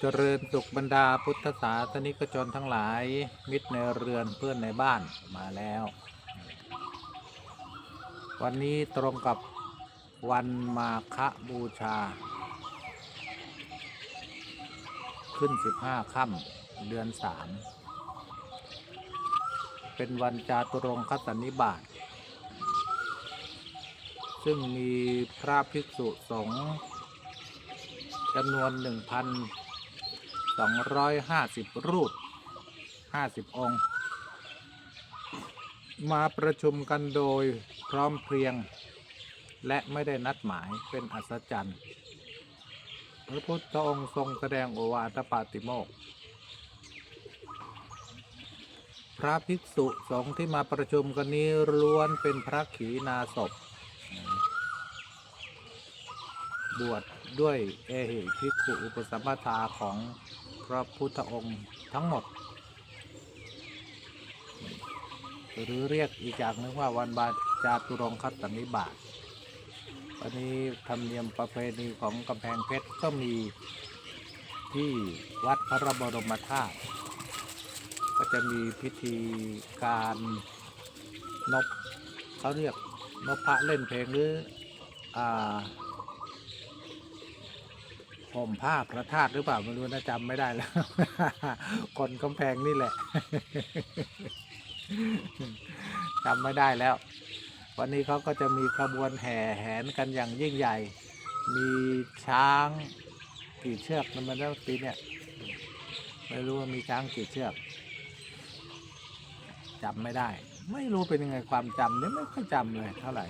เจริญสุขบรรดาพุทธศาสนิกชนทั้งหลาย มิตรในเรือนเพื่อนในบ้านมาแล้ว วันนี้ตรงกับวันมาฆบูชา ขึ้น 15ค่ำเดือน 3 เป็นวันจาตุรงคสันนิบาตซึ่งมีพระภิกษุสงฆ์จำนวน 1,250รูป50องค์ มาประชุมกันโดยพร้อมเพรียง และไม่ได้นัดหมายเป็นอัศจรรย์พระพุทธองค์ทรงแสดงโอวาทปาติโมก พระภิกษุสงฆ์ที่มาประชุมกันนี้ล้วนเป็นพระขีณาสพบวช ด้วยเอหิภิกขุอุปสัมปทาของพระพุทธองค์ทั้งหมด หรือเรียกอีกอย่างหนึงว่าวันบาจาตุรงคัตตนิบาตวันนี้ธรรมเนียมประเพณีของกำแพงเพชรก็มีที่วัดพระบรมธาตุก็จะมีพิธีการนบเขาเรียกนพพระเล่นเพลงหรืออ่า ห่มผ้าพระธาตุหรือเปล่าไม่รู้นะจำไม่ได้แล้ว คนกำแพงนี่แหละจำไม่ได้แล้ว วันนี้เขาก็จะมีขบวนแห่แหนกันอย่างยิ่งใหญ่ มีช้างกี่เชือกนะมันแล้วปีเนี่ยไม่รู้ว่ามีช้างกี่เชือกจำไม่ได้ ไม่รู้เป็นยังไงความจำเนี่ยไม่ค่อยจำเลยเท่าไหร่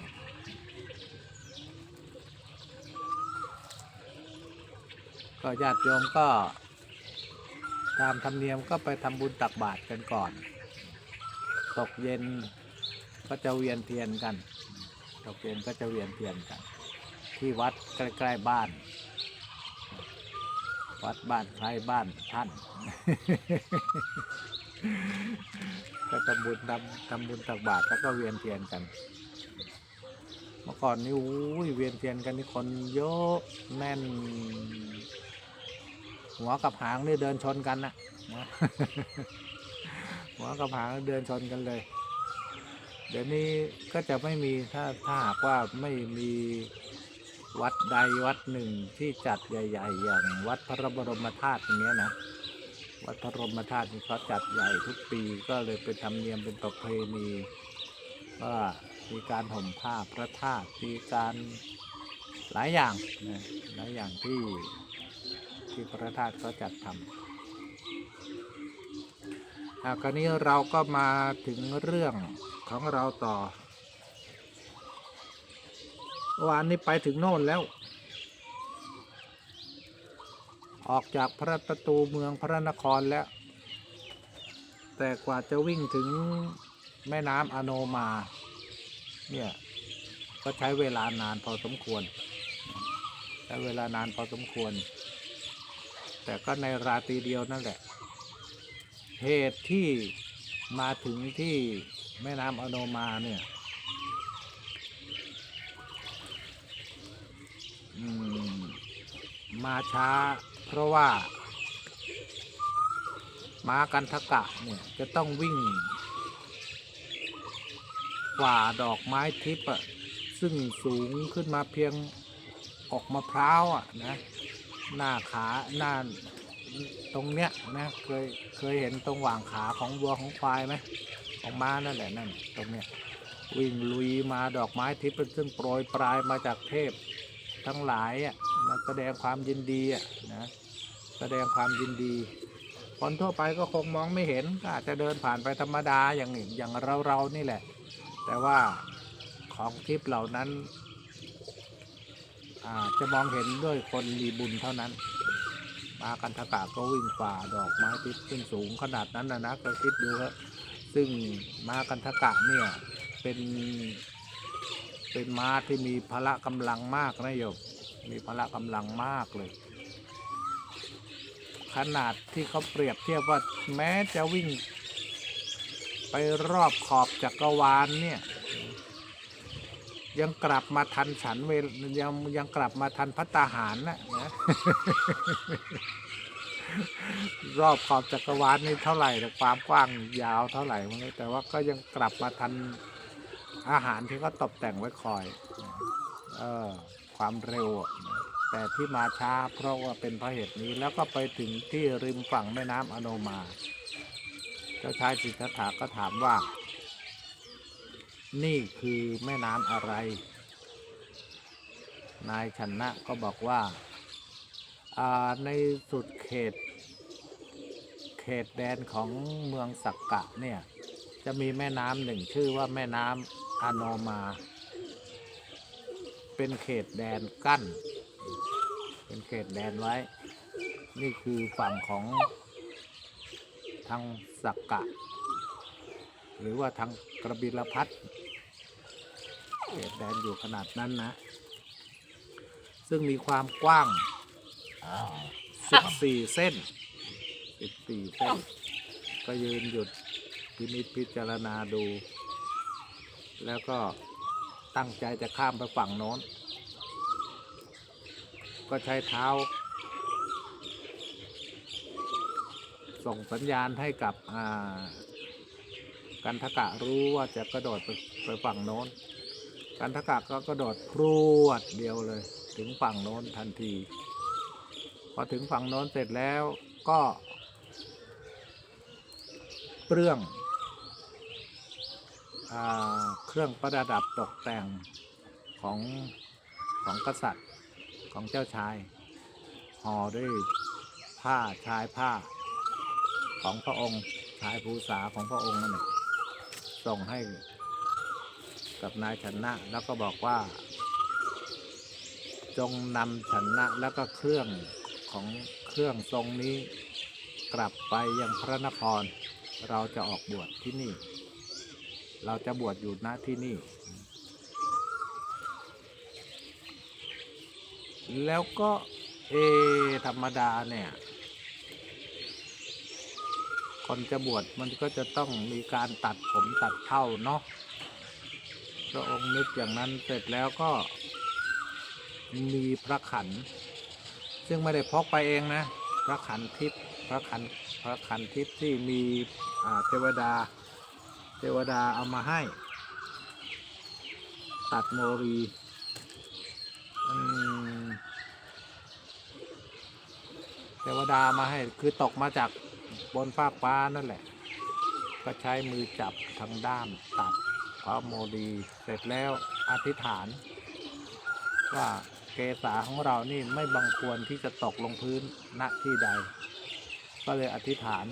ก็ญาติโยมก็ ตามธรรมเนียมก็ไปทำบุญตักบาตรกันก่อน ตกเย็นก็จะเวียนเทียนกัน ตกเย็นก็จะเวียนเทียนกัน ที่วัดใกล้ๆบ้าน วัดบ้านใครบ้านท่าน ก็ทำบุญทำทำบุญตักบาตรแล้วก็เวียนเทียนกันเมื่อก่อนนี่อุ้ยเวียนเทียนกันนี่คนเยอะแน่น หัวกับหางนี่เดินชนกันนะหัวกับหางเดินชนกันเลย เดี๋ยวนี้ก็จะไม่มีถ้าถ้าหากว่าไม่มีวัดใดวัดหนึ่งที่จัดใหญ่ ๆ อย่าง วัดพระบรมธาตุอย่างเงี้ยนะวัดพระบรมธาตุนี่เขาจัดใหญ่ทุกปีก็เลยเป็นธรรมเนียมเป็นประเพณีว่ามีการห่มผ้าพระธาตุมีการหลายอย่างนะหลายอย่างที่ ที่พระธาตุเขาจัดทำอะคราวนี้เราก็มาถึงเรื่องของเราต่อเมื่อวานนี้ไปถึงโน่นแล้ว ออกจากพระประตูเมืองพระนครแล้ว แต่กว่าจะวิ่งถึงแม่น้ำอโนมา เนี่ย ก็ใช้เวลานานพอสมควร ใช้เวลานานพอสมควร แต่ก็ในราตรีเดียวนั่นแหละ เหตุที่มาถึงที่แม่น้ำอโนมาเนี่ยมมาช้าเพราะว่า ม้ากันทกะเนี่ยจะต้องวิ่งฝ่าดอกไม้ทิพย์ซึ่งสูงขึ้นมาเพียงออกมะพร้าวอะนะ หน้าขาหน้าตรงเนี้ยนะเคยเคยเห็นตรงหว่างขาของวัวของควายไหมของม้านั่นแหละนั่นตรงเนี้ยวิ่งลุยมาดอกไม้ทิพย์ซึ่งโปรยปลายมาจากเทพทั้งหลายอะมาแสดงความยินดีอะนะแสดงความยินดี คนทั่วไปก็คงมองไม่เห็นก็อาจจะเดินผ่านไปธรรมดาอย่างอย่างเราเรานี่แหละ แต่ว่าของทิพย์เหล่านั้น จะมองเห็นด้วยคนมีบุญเท่านั้น มากันทกะก็วิ่งฝ่าดอกไม้ทิพย์ขึ้นสูงขนาดนั้นนะนะก็คิดดูครับซึ่งมากันทกะเนี่ยเป็นเป็นม้าที่มีพละกำลังมากนะโยมมีพละกำลังมากเลย ขนาดที่เขาเปรียบเทียบว่าแม้จะวิ่ง ไปรอบขอบจักรวาลเนี่ย ยังกลับมาทันฉันเวยังยังกลับมาทันพัตตาหารนะนะ รอบขอบจักรวาลนี่เท่าไหร่แต่ความกว้างยาวเท่าไหร่มันแต่ว่าก็ยังกลับมาทันอาหารที่เขาตกแต่งไว้คอย เออ ความเร็ว แต่ที่มาช้าเพราะว่าเป็นเพราะเหตุนี้ แล้วก็ไปถึงที่ริมฝั่งแม่น้ำอโนมา เจ้าชายสิทธัตถะก็ถามว่า นี่คือแม่น้ำอะไร นายชนะก็บอกว่า ในสุดเขต เขตแดนของเมืองสักกะเนี่ย จะมีแม่น้ำหนึ่งชื่อว่าแม่น้ำอโนมา เป็นเขตแดนกั้น เป็นเขตแดนไว้ นี่คือฝั่งของทางสักกะ หรือว่าทางกระบิลพัท เขตแดนอยู่ขนาดนั้นนะ ซึ่งมีความกว้าง 14 เส้น 14 เส้น ก็ยืนหยุดพินิจพิจารณาดู แล้วก็ตั้งใจจะข้ามไปฝั่งโน้น ก็ใช้เท้า ส่งสัญญาณให้กับอ่ากันทกะรู้ว่าจะกระโดดไปไปฝั่งโน้น กันทกะก็กระโดดพรวดเดียวเลย ถึงฝั่งโน้นทันที พอถึงฝั่งโน้นเสร็จแล้วก็ เปลื้องอเครื่องประดับตกแต่งของของกษัตริย์ของเจ้าชายห่อด้วยผ้าชายผ้าของพระองค์ชายภูษาของพระองค์นั่นแหละส่งให้ กับนายชนะ แล้วก็บอกว่า จงนำชนะแล้วก็เครื่องของเครื่องทรงนี้ กลับไปยังพระนคร เราจะออกบวชที่นี่ เราจะบวชอยู่ณที่นี่ แล้วก็เอธรรมดาเนี่ยคนจะบวชมันก็จะต้องมีการตัดผมตัดเท่าเนาะ ระองค์นึกอย่างนั้นเสร็จแล้วก็มีพระขัน ซึ่งไม่ได้พกไปเองนะ พระขันทิพย์พระขันพระขันทิพย์ที่มีเทวดา เทวดาเอามาให้ ตัดโมรีเทวดามาให้คือตกมาจากบนฟากฟ้านั่นแหละ ก็ใช้มือจับทางด้ามตัด พระโมรีเสร็จแล้วอธิษฐาน ว่าเกษาของเรานี่ไม่บังควรที่จะตกลงพื้นณที่ใด ก็เลยอธิษฐาน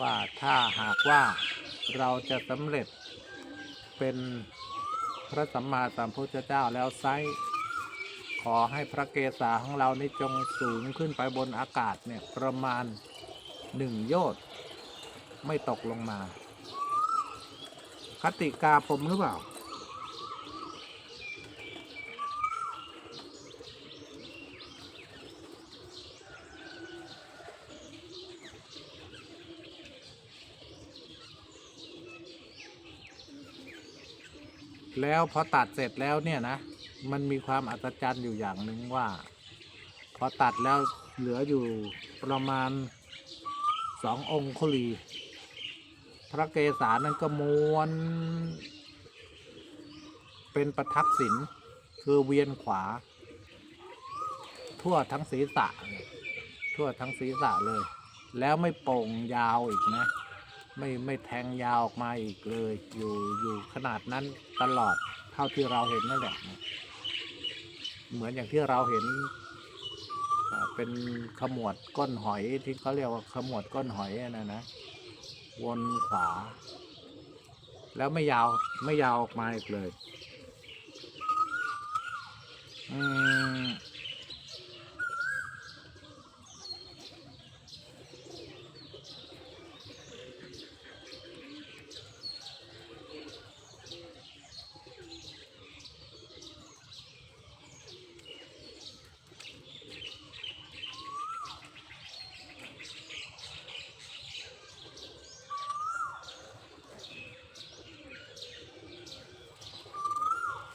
ว่าถ้าหากว่าเราจะสำเร็จเป็นพระสัมมาสัมพุทธเจ้าแล้วไซขอให้พระเกศาของเรานี่จงสูงขึ้นไปบนอากาศเนี่ยประมาณหนึ่งโยชน์ไม่ตกลงมา คติกาผมหรือเปล่า แล้วพอตัดเสร็จแล้วเนี่ยนะ มันมีความอัศจรรย์อยู่อย่างหนึ่งว่า พอตัดแล้วเหลืออยู่ประมาณสององคุลี พระเกศานั้นก็ม้วน เป็นประทักษิณคือเวียนขวา ทั่วทั้งศีรษะ ทั่วทั้งศีรษะเลย แล้วไม่โป่งยาวอีกนะ ไม่ไม่แทงยาวออกมาอีกเลย อยู่อยู่ขนาดนั้นตลอดเท่าที่เราเห็นนั่นแหละ เหมือนอย่างที่เราเห็นเป็นขมวดก้นหอยที่เขาเรียกว่าขมวดก้นหอยนะนะ วนขวา แล้วไม่ยาวไม่ยาวออกมาอีกเลย อืม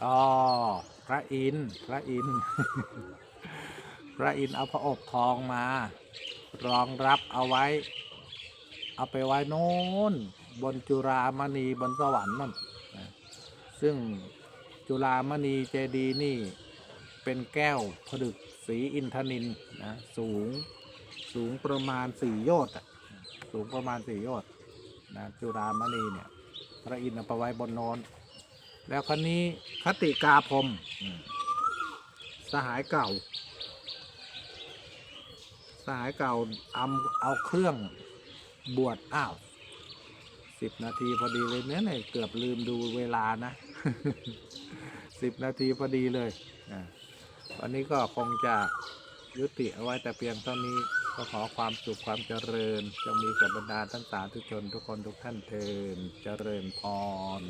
อ๋อพระอินทร์พระอินทร์พระอินทร์เอาพระอบทองมา รองรับเอาไว้ เอาไปไว้โน้นบนจุรามณีบนสวรรค์นั่นซึ่งจุรามณีเจดีนี่ เป็นแก้วผดึกสีอินทนินนะ สูงสูงประมาณสี่โยชน์อะสูงประมาณสี่โยชน์นะจุรามณีเนี่ย พระอินทร์เอาไปไว้บนโน้น แล้วคนนี้คติกาพรมสหายเก่า สหายเก่าเอาเอาเครื่องบวชอ้าวสิบนาทีพอดีเลยเนี่ยเนี่ยเกือบลืมดูเวลานะสิบนาทีพอดีเลยอันนี้ก็คงจะยุติเอาไว้แต่เพียงเท่านี้ก็ขอความสุขความเจริญจงมีกับบรรดาท่านสาธุชนทุกคนทุกท่านเทินเจริญพร